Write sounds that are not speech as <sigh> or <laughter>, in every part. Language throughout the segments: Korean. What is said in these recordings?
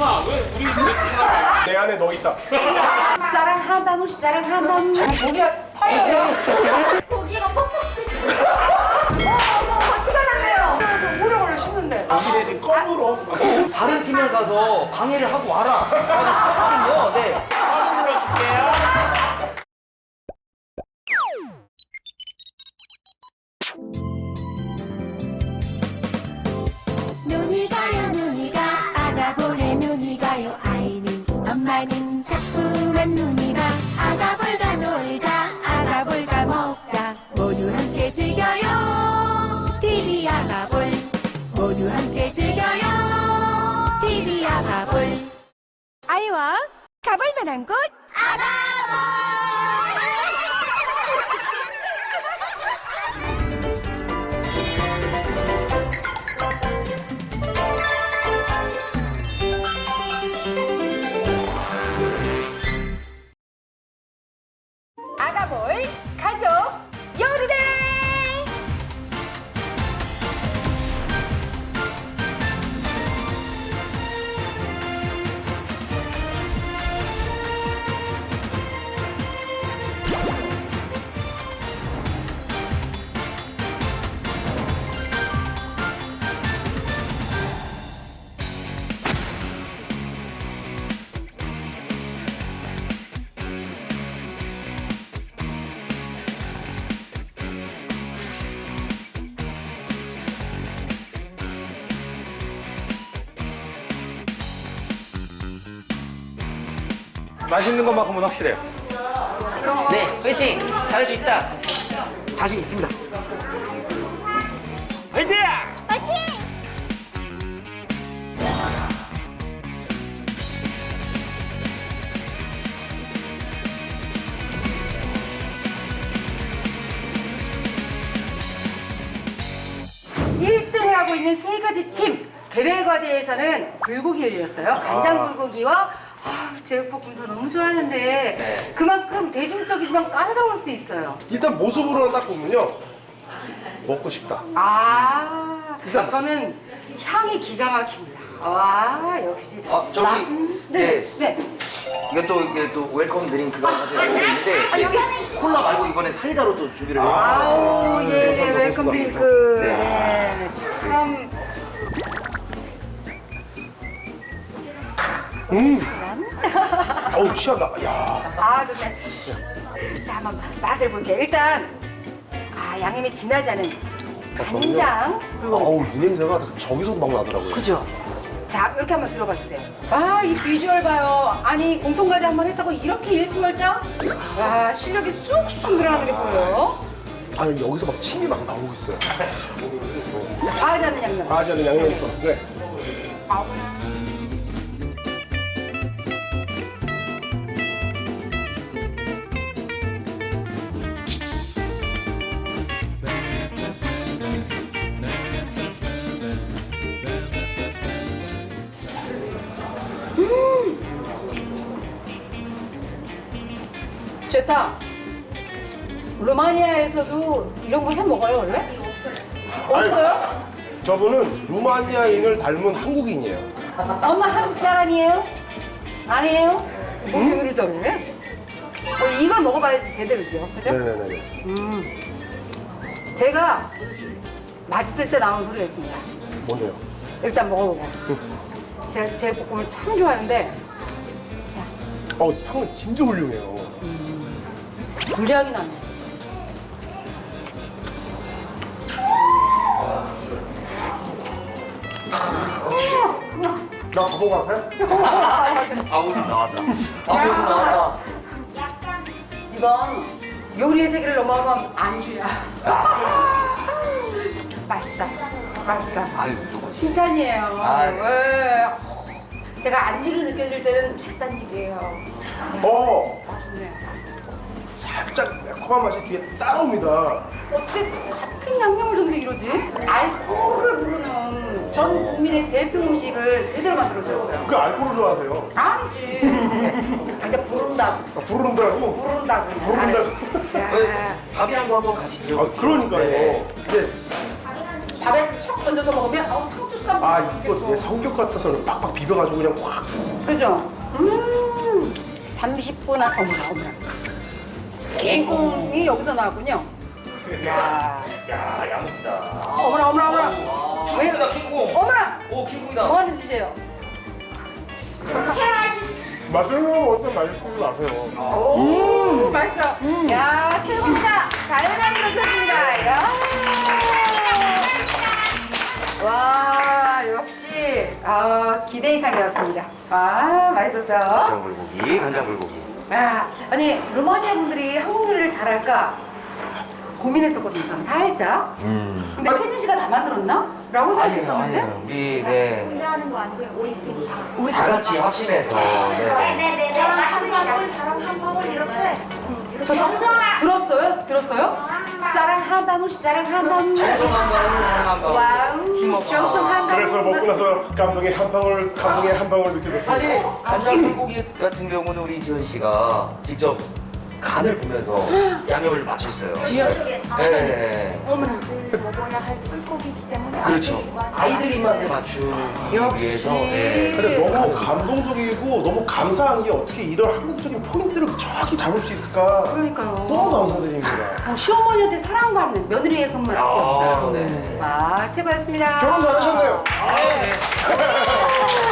누나 왜 우리 내 안에 너 있다. 사랑 한 방울 사랑 한 방울 고기가 터져요 고기가 퍽퍽 티가 났네요 그래서 오래 걸려 씹는데 당신의 지금 껌으로. 다른 팀에 가서 방해를 하고 와라. 라고 시켰거든요. 네. 눈이 자꾸만 눈이 가 아가볼과 놀자 아가볼과 먹자. 모두 함께 즐겨요. TV 아가볼 모두 함께 즐겨요. TV 아가볼. 아이와 가볼 만한 곳 아가 맛있는 것만큼은 확실해요 네. 화이팅! 잘할 수 있다. 자신 있습니다. 화이팅! 일등 하고 있는 세 가지 팀 개별 과제에서는 불고기를 이뤘어요. 간장 불고기와 아, 제육볶음 저 너무 좋아하는데 그만큼 대중적이지만 까다로울 수 있어요. 일단 모습으로는 딱 보면요. 먹고 싶다. 아, 일단- 저는 향이 기가 막힙니다. 와, 역시. 아, 저기, 맛은- 네, 네. 네. 이것도 이게 또 웰컴 드링크가 <laughs> 사실 있는데 아, 여기? 콜라 말고 이번엔 사이다로 또 준비를 했어요. 아우, 예, 예, 네, 웰컴 네. 드링크. 네. 네, 참. 어우, 취한다. 야. 아, 좋네. 자, 한번 맛을 볼게요. 일단, 아, 양념이 진하지 않은 간장. 그리고 어우, 이 냄새가 저기서도 막 나더라고요. 그죠? 자, 이렇게 한번 들어봐 주세요. 아, 이 비주얼 봐요. 아니, 공통과제 한번 했다고 이렇게 일치월장? 와, 실력이 쑥쑥 늘어나는 게 보여요. 아니, 여기서 막 침이 막 나오고 있어요. 과하지 않은 양념. 과하지 않은 양념부터. 네. 아우. 음. 좋다. 루마니아에서도 이런 거 해 먹어요 원래? 없어요? 저분은 루마니아인을 닮은 한국인이에요. 엄마 한국 사람이에요? 아니에요? 목표를 정해? 어, 이걸 먹어봐야지 제대로죠, 그죠? 네네네. 제가 맛있을 때 나오는 소리가 있습니다. 뭔데요? 일단 먹어보고. 제가 제 볶음을 참 좋아하는데, 자, 어, 향은 진짜 훌륭해요. 불량이 나네. 나 가보고 갈까요? 아버지 나왔다. 아버지 나왔다. 이건 요리의 세계를 넘어선 안주야. 맛있다. 맛있다. 아유, 칭찬이에요. 아유. 왜? 제가 안주로 느껴질 때는 맛있다는 얘기예요. 어. 살짝 매콤한 맛이 뒤에 따라옵니다. 어떻게 같은 양념을 줬는데 이러지? 알코올을 부르는 전 국민의 대표 음식을 제대로 만들어주셨어요. 그 알코올 좋아하세요? 아니지. <laughs> 아, 이제 부른다고. 아, 부르는다고? 부른다고. 부른다고? 야, 밥이랑 거 한번 같이 아, 드셔보세요. 그러니까요. 네. 근데 밥에 척 얹어서 먹으면 어, 상추 식감 아못 이거 내. 성격 같아서는 빡빡 비벼가지고 그냥 확 그죠? 음, 30분 한 어머나 어머나. 깽콩이 여기서 나왔군요. 야, 야, 야무지다. 어머나 어머나 어머나. 왜? 킹콩이다, 킹콩. 어머나. 오, 킹콩이다. 뭐 하는 짓이에요? 맛있는 거 어떤 맛있는 거 아세요? 오, 맛있어. 야, 최고입니다. 잘 만들어졌습니다. 야. 와, 역시 아, 기대 이상이었습니다. 아, 맛있었어요. 간장 불고기, 간장 불고기. 야, 아니 루마니아 분들이 한국 요리를 잘할까 고민했었거든요. 저는 살짝. 음. 근데 세진 씨가 다 만들었나? 라고 생각했었는데. 우리 네. 혼자 하는 거 아니고요. 우리 팀 다. 우리 다 같이 합심해서 네. 네네. 저랑 한 방울, 저랑 한 방울 이렇게. 저 들었어요? 들었어요? 사랑 한 방울, 사랑 한 방울. 정성 한 방울, 사랑 한 방울. 와우. 정성 한 방울. 그래서 먹고 나서 감동의 한 방울 감동의 한 방울 느껴졌습니다. 사실 간장 불고기 같은 경우는 우리 지은 씨가 직접 간을 보면서 양념을 맞췄어요. 네. 어머나. 그렇죠. 아이들 입맛에 맞추기 역시. 위해서. 네. 근데 너무 감동적이고 너무 감사한 게 어떻게 이런 한국적인 포인트를 정확히 잡을 수 있을까? 그러니까요. 너무 감사드립니다. 어, 시어머니한테 사랑받는 며느리의 손맛이었어요. 아, 네. 와, 최고였습니다. 결혼 잘하셨네요. 아, 네.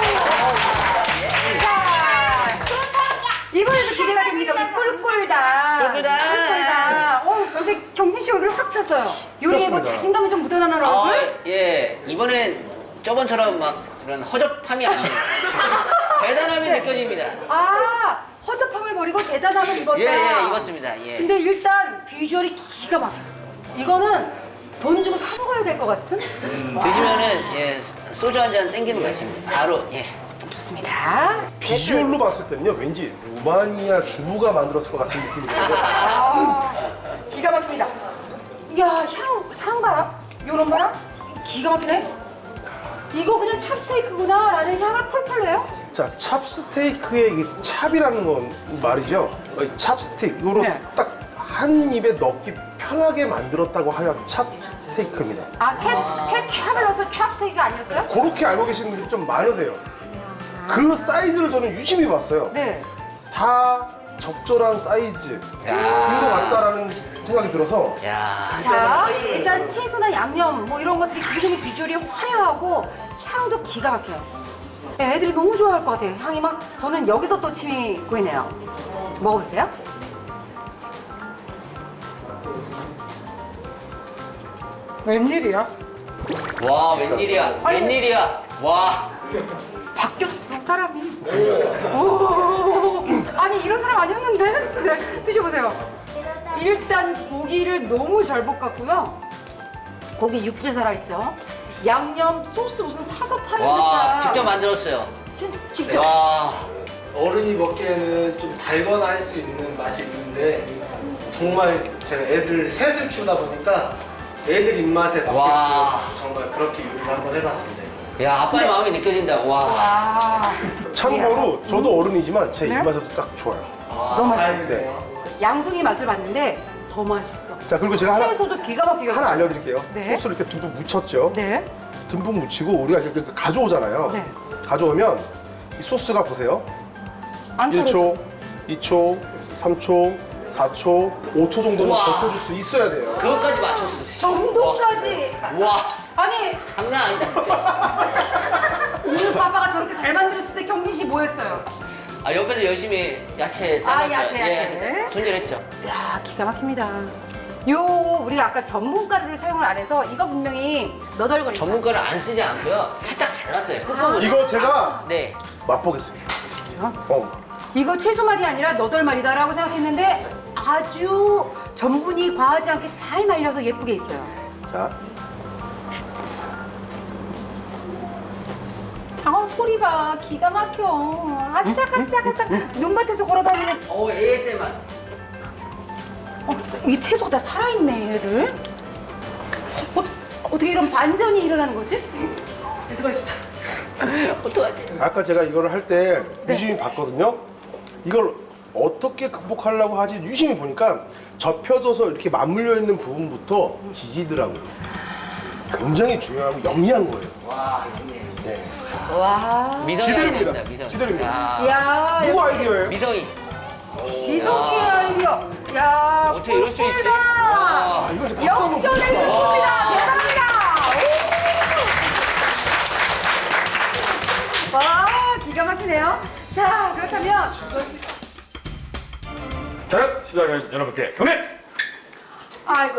<laughs> 경진 씨 얼굴 확 폈어요. 요리에 뭐 그렇습니다. 자신감이 좀 묻어나는 아, 얼굴? 예. 이번엔 저번처럼 막 그런 허접함이 아니에요. <laughs> 대단함이 네. 느껴집니다. 아, 허접함을 버리고 대단함을 입었다. 예, 예, 입었습니다. 예. 근데 일단 비주얼이 기가 막혀. 이거는 돈 주고 사 먹어야 될 것 같은? 음, 드시면은 예, 소주 한 잔 땡기는 것 같습니다. 바로 예. 좋습니다. 비주얼로 봤을 때는요, 왠지 루마니아 주부가 만들었을 것 같은 느낌이 들어요. 아, 기가 막힙니다. 야, 향, 향 봐라. 요런 봐라. 기가 막히네. 이거 그냥 찹스테이크구나 라는 향을 펄펄 내요. 자, 찹스테이크의 이 찹이라는 건 말이죠. 어, 이 찹스틱, 이거로 네. 딱 한 입에 넣기 편하게 만들었다고 하여 찹스테이크입니다. 아, 캣, 캣 찹을 넣어서 찹스테이크가 아니었어요? 그렇게 알고 계시는 분들이 좀 많으세요. 그 사이즈를 저는 유심히 봤어요. 네. 다 적절한 사이즈인 것 같다라는 생각이 들어서 야. 자, 일단 채소나 양념 뭐 이런 것들이 굉장히 비주얼이 화려하고 향도 기가 막혀요. 네, 애들이 너무 좋아할 것 같아요. 향이 막 저는 여기서 또 침이 고이네요. 먹어볼게요. 웬일이야? 와, 웬일이야. 아니. 웬일이야. 와. 바뀌었어 사람이. 오. 아니 이런 사람 아니었는데? 네 드셔보세요. 일단 고기를 너무 잘 볶았고요. 고기 육질 살아있죠. 양념 소스 무슨 사서 파는 와, 듯한. 직접 만들었어요. 진, 직접. 와. 어른이 먹기에는 좀 달거나 할 수 있는 맛이 있는데 정말 제가 애들 셋을 키우다 보니까 애들 입맛에 와. 맞게끔 정말 그렇게 요리를 한번 해봤습니다. 야, 아빠의 네. 마음이 느껴진다. 와. 와. 참고로 저도 어른이지만 제 네? 입맛에도 딱 좋아요. 너무 맛있어. 네. 양송이 맛을 봤는데 더 맛있어. 자 그리고 제가 하나 채소도 기가 막히게 하나. 알려드릴게요. 네. 소스를 이렇게 듬뿍 묻혔죠. 네. 듬뿍 묻히고 우리가 이렇게 가져오잖아요. 네. 가져오면 이 소스가 보세요. 안 떨어져. 1초, 2초, 3초, 4초, 5초 정도는 우와. 버텨줄 수 있어야 돼요. 그것까지 맞췄어. 정도까지. 와. 아니 장난 아니다, 진짜. <laughs> 우리 빠빠가 저렇게 잘 만들었을 때 경진 씨 뭐 했어요? 아, 옆에서 열심히 야채 아, 짜놨죠. 야채, 예, 야채. 손질했죠. 야 기가 막힙니다. 요 우리가 아까 전분 가루를 사용을 안 해서 이거 분명히 너덜거린다. 전문가를 안 쓰지 않고요. 살짝 달랐어요. 꾹꾹을. 이거 제가 네. 맛보겠습니다. 어. 이거 채소 말이 아니라 너덜 말이다라고 생각했는데 아주 전분이 과하지 않게 잘 말려서 예쁘게 있어요. 자, 아 소리 봐 기가 막혀 아싹 아싹 아싹 눈밭에서 걸어다니는 어, ASMR. 어, 이 채소가 다 살아있네 얘들 어, 어떻게 이런 반전이 일어나는 거지? 얘들아 진짜 어떡하지? 아까 제가 이거를 할때 네. 유심히 봤거든요. 이걸 어떻게 극복하려고 하지 유심히 보니까 접혀져서 이렇게 맞물려 있는 부분부터 지지더라고요. 굉장히 중요하고 영리한 거예요. 와 네. 미성이 지대로입니다. 아닙니다. 미성. 지대로입니다. 야, 이야, 누구 역시 아이디어예요? 미성이. 미성의 아이디어. 야, 어떻게 이럴 수 있지? 꿀꿀이다. 아, 이거 이제 박수 한번 역전의 칩시다. 승부입니다. 대단합니다. 오! 와, 기가 막히네요. 자, 그렇다면 자, 시청자 여러분께 경례! 아이고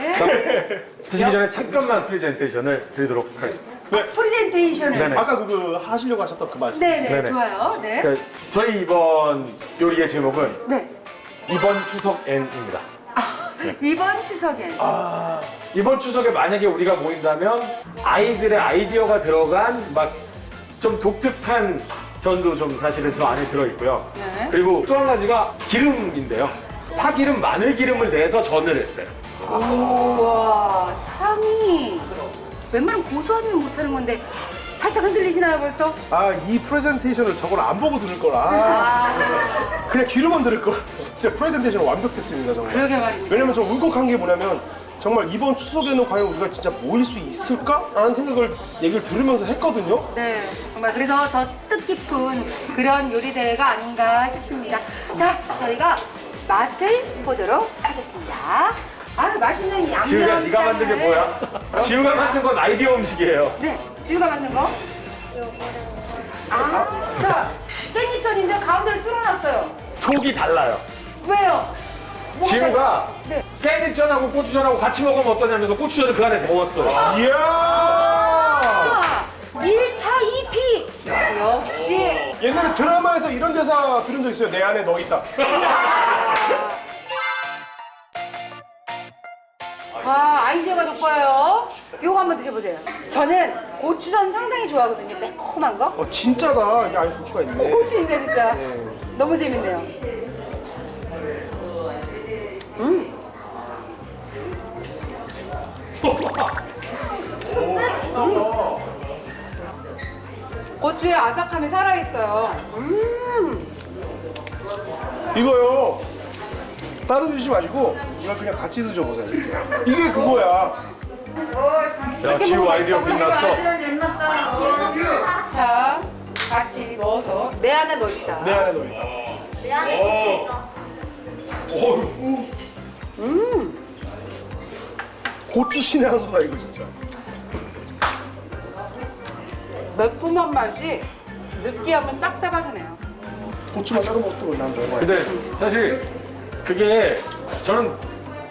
예. 드시기 전에 잠깐만 프레젠테이션을 드리도록 하겠습니다. 네. 프레젠테이션을. 네네. 아까 그거 하시려고 하셨던 그 말씀. 네네, 네네. 좋아요. 네. 자, 저희 이번 요리의 제목은 네. 이번 추석 N입니다. 이번 추석에 이번 추석에 만약에 우리가 모인다면 아이들의 아이디어가 들어간 막 좀 독특한 전도 좀 사실은 저 안에 들어있고요. 네. 그리고 또 한 가지가 기름인데요. 파기름, 마늘 기름을 내서 전을 했어요. 우와 향이 웬만하면 고소하면 못하는 건데 살짝 흔들리시나요 벌써? 아, 이 프레젠테이션을 저걸 안 보고 들을 거라. 아 그냥 귀로만 들을 걸. 진짜 프레젠테이션 완벽했습니다, 정말. 그러게 말입니다. 왜냐면 저 울컥한 게 뭐냐면 정말 이번 추석에는 과연 우리가 진짜 모일 수 있을까? 라는 생각을 얘기를 들으면서 했거든요. 네 정말 그래서 더 뜻깊은 그런 요리 대회가 아닌가 싶습니다. 자 저희가 맛을 보도록 하겠습니다. 아 맛있는 양념. 지우가 네가 만든 게 뭐야? 지우가 만든 건 아이디어 음식이에요. 네, 지우가 만든 거. 아, 자, 깻잎전인데 가운데를 뚫어놨어요. 속이 달라요. 왜요? 뭐가 지우가 네. 깻잎전하고 고추전하고 같이 먹으면 어떠냐면서 고추전을 그 안에 넣었어요. 이야! 아, 1타 2피. 역시. 옛날에 드라마에서 이런 대사 들은 적 있어요. 내 안에 너 있다. <laughs> 아, 아이디어가 돋보여요. 요거 한번 드셔보세요. 저는 고추전 상당히 좋아하거든요. 매콤한 거. 어, 진짜다. 이 안에 고추가 있네. 고추 있네, 진짜. 네. 너무 재밌네요. 음. 고추의 아삭함이 살아있어요. 음. 이거요. 따로 드시지 마시고 이걸 그냥 같이 드셔보세요. 이게 그거야. 야, 지우 아이디어 빛났어. 자, 같이 넣어서 내 안에 넣어 있다. 내 안에 너 있다. 내 안에 고추 있다. 고추 신의 한 수다 이거 진짜. 매콤한 맛이 느끼함을 싹 잡아주네요. 고추만 따로 먹도 난 먹어야 돼. 근데 사실 그게 저는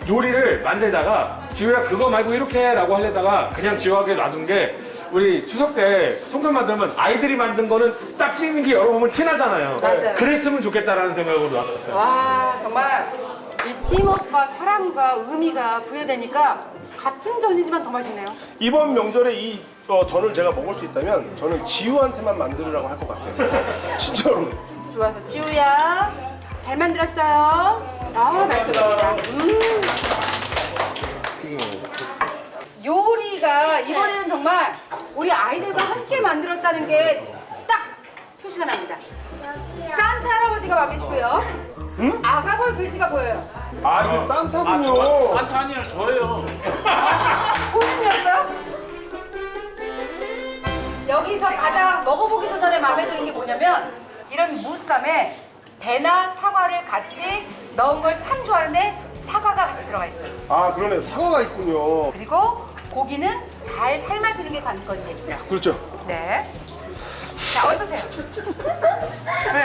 요리를 만들다가 지우야 그거 말고 이렇게 해라고 하려다가 그냥 지우하게 놔둔 게 우리 추석 때 송편 만들면 아이들이 만든 거는 딱 찍는 게 열어보면 티나잖아요. 맞아요. 그랬으면 좋겠다라는 생각으로 놔뒀어요. 와 정말 이 팀워크와 사랑과 의미가 부여되니까 같은 전이지만 더 맛있네요. 이번 명절에 이 어, 전을 제가 먹을 수 있다면 저는 지우한테만 만들으라고 할 것 같아요. <laughs> 진짜로. 좋아서 지우야 잘 만들었어요. 아 맛있습니다. 음. 요리가 이번에는 정말 우리 아이들과 함께 만들었다는 게 딱 표시가 납니다. 산타 할아버지가 와 계시고요. 아가벌 글씨가 보여요. 아 이게 산타군요. 산타 아니라 저예요. <laughs> 꾸준이었어요? 여기서 가장 먹어보기도 전에 마음에 드는 게 뭐냐면 이런 무쌈에 배나 사과를 같이 넣은 걸 참 좋아하는데 사과가 같이 들어가 있어요. 아 그러네 사과가 있군요. 그리고 고기는 잘 삶아주는 게 관건이겠죠. 그렇죠. 네. 자, 어떠세요? 네.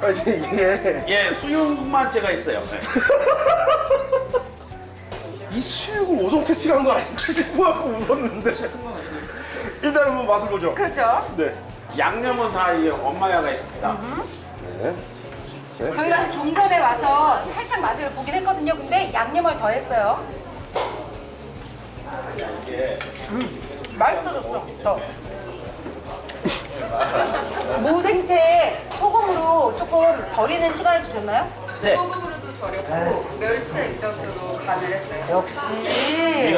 아 이게 예, 수육만째가 있어요. 네. <laughs> 이 수육을 오정태 씨가 한 거 아닌가 싶어 갖고 웃었는데 일단은 뭐 맛을 보죠. 그렇죠. 네. 양념은 다 이 엄마야가 있습니다. 저희가 좀 전에 와서 살짝 맛을 보긴 했거든요. 근데 양념을 더 했어요. 음, 맛있어졌어. 더. <laughs> 무생채 소금으로 조금 절이는 시간을 두셨나요? 네. 소금으로도 절였고 멸치 액젓으로 간을 했어요. 역시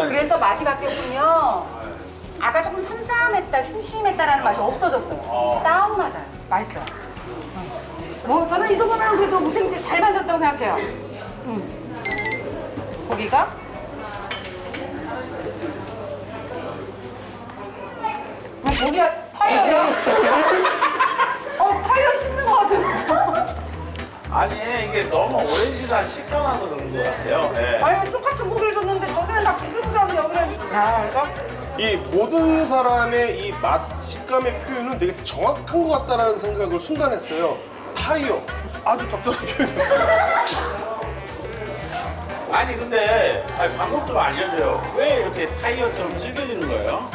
그래서 맛이 바뀌었군요. 아까 조금 삼삼했다, 심심했다라는 맛이 없어졌어요. 딱 맞아요. 맛있어요. 뭐 저는 이 정도면 그래도 무생채 잘 만들었다고 생각해요. 음. 고기가 고기가 타이어야. 어, 타이어 씹는 것 같은. 아니 이게 너무 오랜 시간 식혀놔서 그런 것 같아요. 예. 아니, 똑같은 고기를 줬는데 저기는 다 비빔국수하고 여기는. 야, 이거. 이 모든 사람의 이 맛 식감의 표현은 되게 정확한 것 같다라는 생각을 순간 했어요. 타이어 아주 적절한 표현이에요. <laughs> 아니 근데 아니, 방법 좀 알려줘요. 왜 이렇게 타이어처럼 질겨지는 거예요?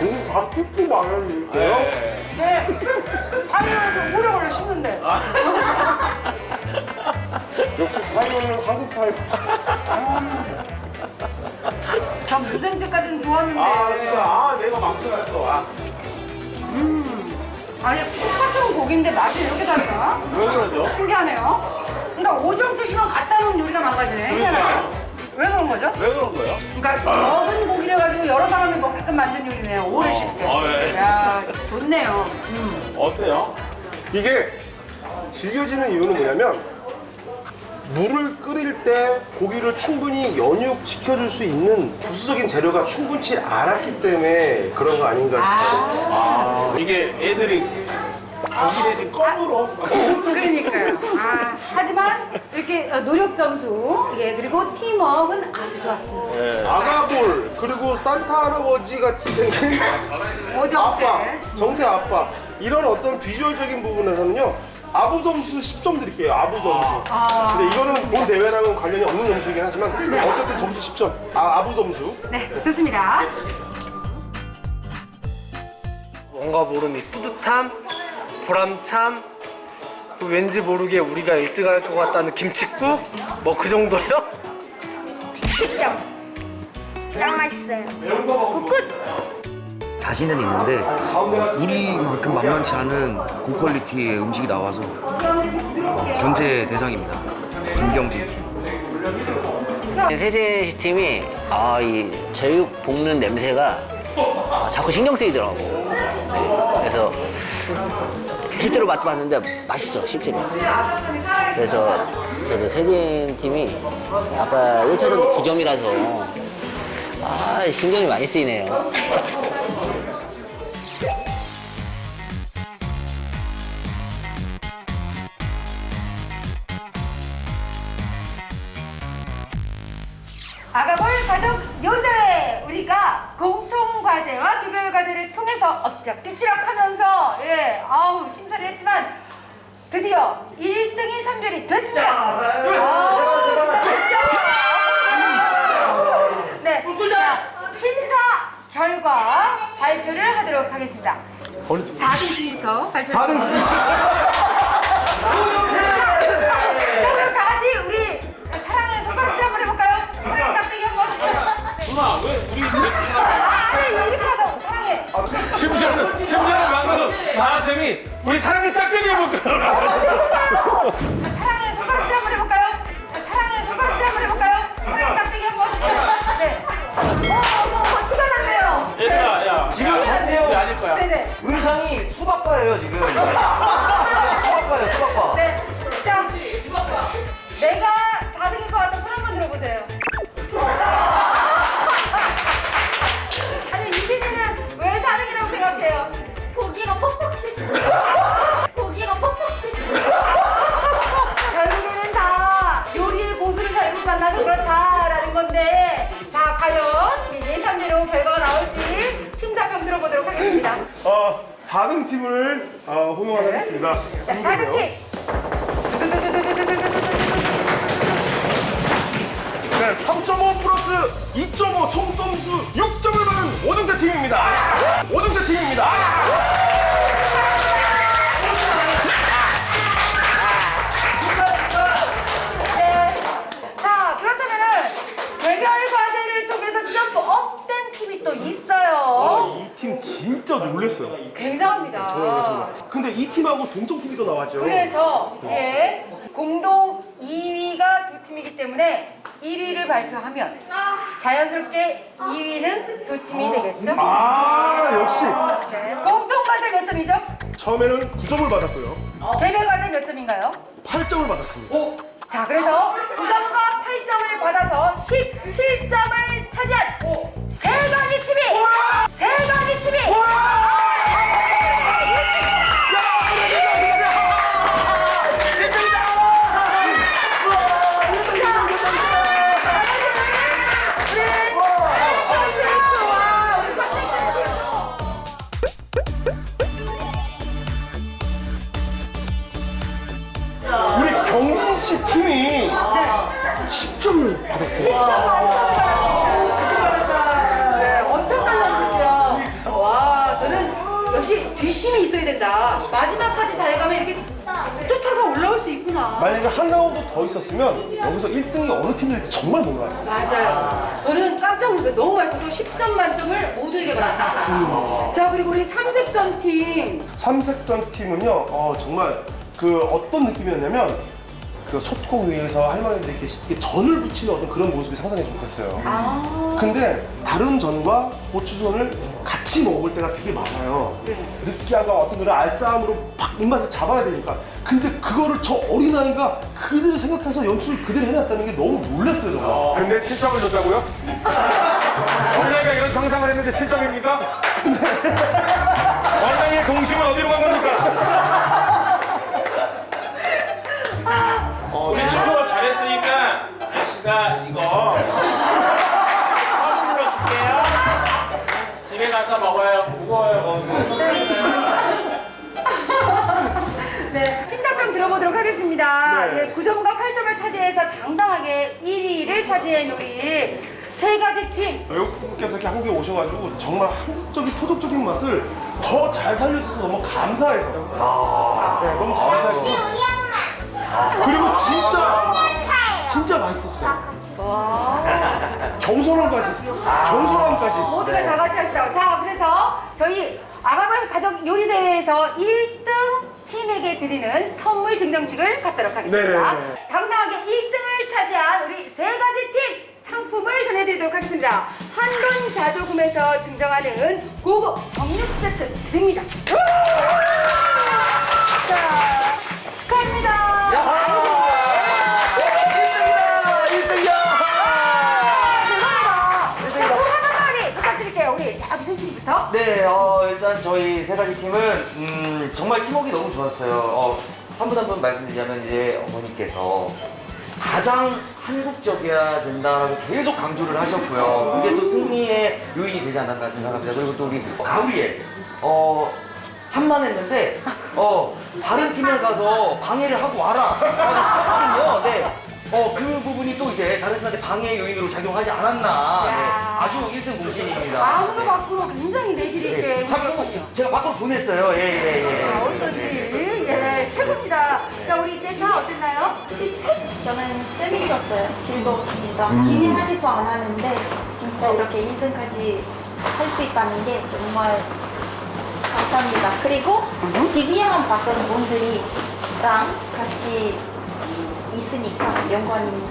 음, 다 푹푹 말하는데요. 예. 네. 타이어에서 오래 걸려 씹는데. 역시 타이어는 한국 타이어. 전 무생채까지는 좋았는데. 아, 그러니까 아 내가 망설였어. 아, 아니, 똑같은 고기인데 맛이 이렇게 다르나? 왜 그러죠? 신기하네요. 그러니까 오정 뜻이면 갖다 놓은 요리가 망가지네. 그러니까요. 왜 그런 거죠? 왜 그런 거예요? 그러니까 적은 고기를 가지고 여러 사람이 먹게끔 만든 요리네요. 오래 쉽게. 어, 예. 야, 좋네요. 음. 어때요? 이게 질겨지는 이유는 뭐냐면 물을 끓일 때 고기를 충분히 연육시켜줄 수 있는 부수적인 재료가 충분치 않았기 때문에 그런 거 아닌가 싶어요. 아, 이게 애들이 고기 대신 껌으로 그러니까요. 아, 하지만 이렇게 노력 점수, 예, 그리고 팀워크는 아주 좋았습니다. 예. 아가볼 그리고 산타 할아버지 같이 생긴 어제 아빠, 어때? 정태 아빠 이런 어떤 비주얼적인 부분에서는요 아부 점수 10점 드릴게요 아부 점수 아. 근데 이거는 본 대회랑은 관련이 없는 점수이긴 하지만 어쨌든 점수 10점 아, 아부 점수 네, 좋습니다. 뭔가 모르는 이 뿌듯함, 보람참, 또 왠지 모르게 우리가 1등 할 것 같다는 김치국? 뭐 그 정도요? 10점. 짱 맛있어요. 자신은 있는데 우리만큼 만만치 않은 고퀄리티의 음식이 나와서 견제 대상입니다. 김경진 팀. 세진 팀이 아, 이 제육 볶는 냄새가 아, 자꾸 신경 쓰이더라고. 네, 그래서 실제로 맛봤는데 맛있어, 실제로. 그래서 저도 세진 팀이 아까 1차전 9점이라서 아, 신경이 많이 쓰이네요. <laughs> 과제를 통해서 엎치락 뒤치락 하면서 예 아우 심사를 했지만 드디어 1등이 선별이 됐습니다. 아우? 네, 자 심사 결과 발표를 하도록 하겠습니다. 4등 팀부터 발표. 4등 팀 자 그럼 다 같이 우리 사랑의 손가락질 한번 해볼까요? 사랑의 짝대기 한번. 누나 왜 우리 아, 아니 이렇게. 심지어는 심지어는 방금 바라쌤이 우리 사랑의 짝대기 해볼까요? 사랑의 손가락질 한번 해볼까요? 사랑의 손가락질 한번 해볼까요? 사랑의 짝대기 한번. 네. 어, 어머, 어머, 티가 났네요. 얘들아 야 지금 우리 정태영 아닐 거야. 네네. 의상이 수박바예요 지금. <laughs> 수박바예요 수박바. 네. 자, 내가 4등 팀을 어, 호명하겠습니다. 자 4등 팀! 네, 3.5 플러스 2.5 총점수 6점을 받은 5등대 팀입니다. 5등대 팀입니다 진짜 놀랬어요. 굉장합니다. 근데 이 팀하고 동점 팀이 또 나왔죠. 그래서 예 공동 2위가 두 팀이기 때문에 1위를 발표하면 자연스럽게 2위는 두 팀이 되겠죠? 아 역시. 네. 공동 과제 몇 점이죠? 처음에는 9점을 받았고요. 개별 과제 몇 점인가요? 8점을 받았습니다. 자, 그래서 9점과 8점을 받아서 17점을 차지한 세방이 팀이, 우리 경민 씨 팀이 10점을 받았어요. 진짜 감사합니다. 있어야 된다. 마지막까지 잘 가면 이렇게 쫓아서 올라올 수 있구나. 만약에 한 라운드 더 있었으면 여기서 1등이 어느 팀일지 정말 몰라요. 맞아요. 저는 깜짝 놀랐어요. 너무 맛있어서 10점 만점을 모두에게 받았습니다. 자, 그리고 우리 삼색전 팀. 삼색전 팀은요, 어, 정말 그 어떤 느낌이었냐면 그 솥공 위에서 할머니들 이렇게, 이렇게 전을 부치는 어떤 그런 모습이 상상하지 못했어요. 아, 근데 다른 전과 고추전을 같이 먹을 때가 되게 많아요. 네. 느끼함과 어떤 그런 알싸함으로 팍 입맛을 잡아야 되니까. 근데 그거를 저 어린아이가 그대로 생각해서 연출을 그대로 해놨다는 게 너무 놀랐어요, 정말. 근데 7점을 줬다고요? <laughs> 원래가 이런 상상을 했는데 7점입니까? 원장의 동심은 어디로 간 9점과 8점을 차지해서 당당하게 1위를 차지한 우리 세 가지 팀. 외국분께서 이렇게 한국에 오셔가지고 정말 한국적인 토속적인 맛을 더 잘 살려주셔서 너무 감사해서. 네, 너무 감사했고. 그리고 진짜, 진짜 맛있었어요. 와. 겸손함까지. 겸손함까지. 모두가 다 같이 하시죠. 자, 그래서 저희 아가벌 가족 요리 대회에서 1 등 팀에게 드리는 선물 증정식을 갖도록 하겠습니다. 네. 당당하게 1등을 차지한 우리 세 가지 팀 상품을 전해드리도록 하겠습니다. 한돈 자조금에서 증정하는 고급 정육 세트 드립니다. 자, 가지 팀은 음, 정말 팀워크 너무 좋았어요. 어, 한 분 한 분 말씀드리자면 이제 어머니께서 가장 한국적이어야 된다라고 계속 강조를 하셨고요. 그게 또 승리의 요인이 되지 않았나 생각합니다. 그리고 또 우리 가위에 어, 산만했는데 어, 다른 팀에 가서 방해를 하고 와라 라고 시켰거든요. 네. 어, 그 부분이 또 이제 다른 팀한테 방해 요인으로 작용하지 않았나. 네. 야. 아주 1등 공신입니다. 안으로 네. 밖으로 굉장히 내실 있게 네, 자꾸 움직였군요. 제가 밖으로 보냈어요. 예, 예, 예. 아, 어쩐지 예 최고시다. 자 우리 제타 어땠나요? 저는 재밌었어요. 즐거웠습니다. 기능하지도 않았는데 진짜 이렇게 1등까지 할 수 있다는 게 정말 감사합니다. 그리고 DBM 봤던 분들이랑 같이 있으니까 영광입니다.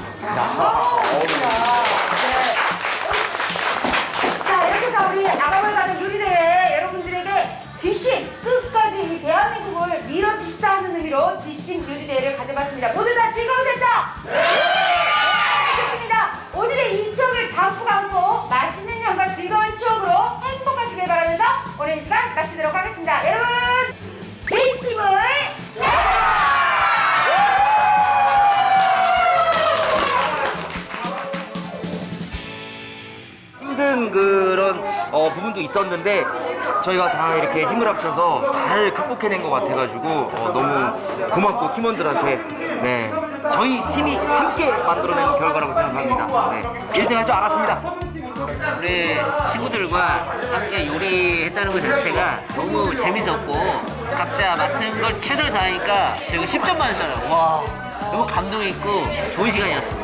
자 이렇게 해서 우리 가족 요리대회 여러분들에게 뒷심 끝까지 이 대한민국을 밀어주십사 하는 의미로 뒷심 요리대회를 가져봤습니다. 모두 다 즐거우셨죠? 네! 좋습니다. 오늘의 이 추억을 담고 안고 맛있는 향과 즐거운 추억으로 행복하시길 바라면서 이 시간 마치도록 하겠습니다. 여러분 어, 부분도 있었는데 저희가 다 이렇게 힘을 합쳐서 잘 극복해낸 것 같아가지고 어, 너무 고맙고 팀원들한테 네 저희 팀이 함께 만들어낸 결과라고 생각합니다. 네, 1등 할 줄 알았습니다. 우리 친구들과 함께 요리했다는 것 자체가 너무 재밌었고 각자 맡은 걸 최선을 다하니까 저희가 10점 맞았잖아요. 와 너무 감동 있고 좋은 시간이었습니다.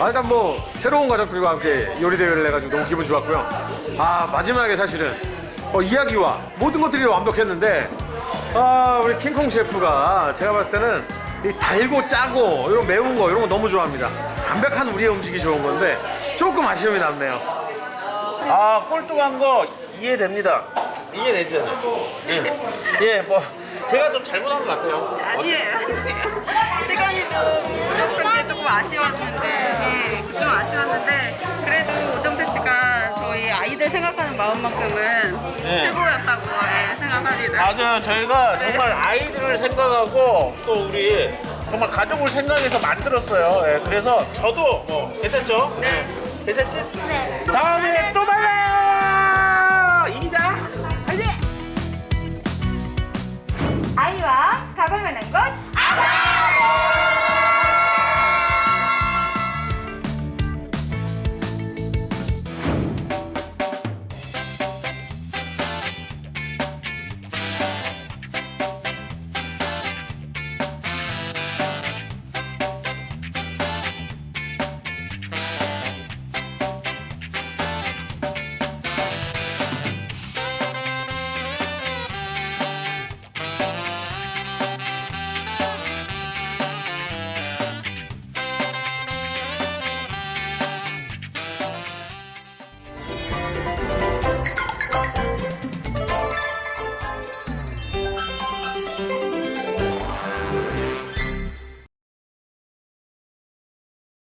아, 일단 뭐 새로운 가족들과 함께 요리 대회를 해가지고 너무 기분 좋았고요. 아 마지막에 사실은 어, 이야기와 모든 것들이 완벽했는데 아 우리 킹콩 셰프가 제가 봤을 때는 이 달고 짜고 이런 매운 거 이런 거 너무 좋아합니다. 담백한 우리의 음식이 좋은 건데 조금 아쉬움이 남네요. 아 꼴뚜한 거 이해됩니다. 이해되죠? 예. 예, 뭐 제가 좀 잘못한 것 같아요. 아니에요, 아니에요. 시간이 좀 부족한 게 조금 아쉬웠는데, 예, 좀 아쉬웠는데, 그래도 오정태 씨가 저희 아이들 생각하는 마음만큼은 예. 최고였다고 예, 생각합니다. 맞아요. 저희가 정말 아이들을 생각하고 또 우리 정말 가족을 생각해서 만들었어요. 예, 그래서 저도 뭐 괜찮죠? 네. 괜찮지? 네. 다음에 또 만나요. 이기자. 아이와 가볼 만한 것